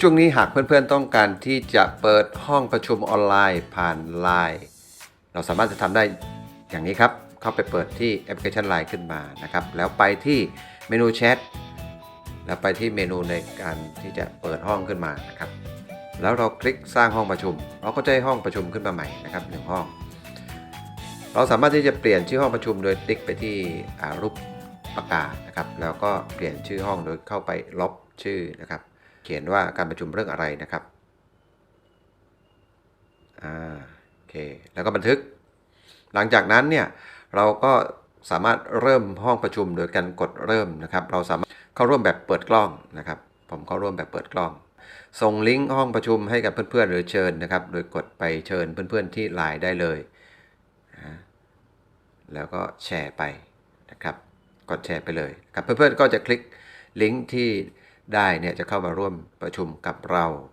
ช่วงนี้หากเพื่อนๆต้องการที่จะเปิดห้องประชุมออนไลน์ผ่าน Line เราสามารถจะทำได้อย่างนี้ครับ เข้าไปเปิดที่แอปพลิเคชัน Line ขึ้นมานะครับ แล้วไปที่เมนูแชท แล้วไปที่เมนูในการที่จะเปิดห้องขึ้นมานะครับ แล้วเราคลิกสร้างห้องประชุม เราก็จะให้ห้องประชุมขึ้นมาใหม่นะครับหนึ่งห้อง เราสามารถที่จะเปลี่ยนชื่อห้องประชุมโดยติ๊กไปที่รูปปากกานะครับ แล้วก็เปลี่ยนชื่อห้องโดยเข้าไปลบชื่อนะครับ เขียนว่าการประชุมเรื่องอะไรนะครับอ่าโอเคแล้วก็บันทึก หลังจากนั้นเนี่ยเราก็สามารถเริ่มห้องประชุมโดยการกดเริ่มนะครับ เราสามารถเข้าร่วมแบบเปิดกล้องนะครับ ผมเข้าร่วมแบบเปิดกล้อง ส่งลิงก์ห้องประชุมให้กับเพื่อนๆ หรือเชิญนะครับ โดยกดไปเชิญเพื่อนๆที่ไลน์ได้เลยนะแล้วก็แชร์ไปนะครับ กดแชร์ไปเลยครับเพื่อนๆก็จะคลิกลิงก์ที่ ได้เนี่ยจะเข้ามาร่วมประชุมกับเรา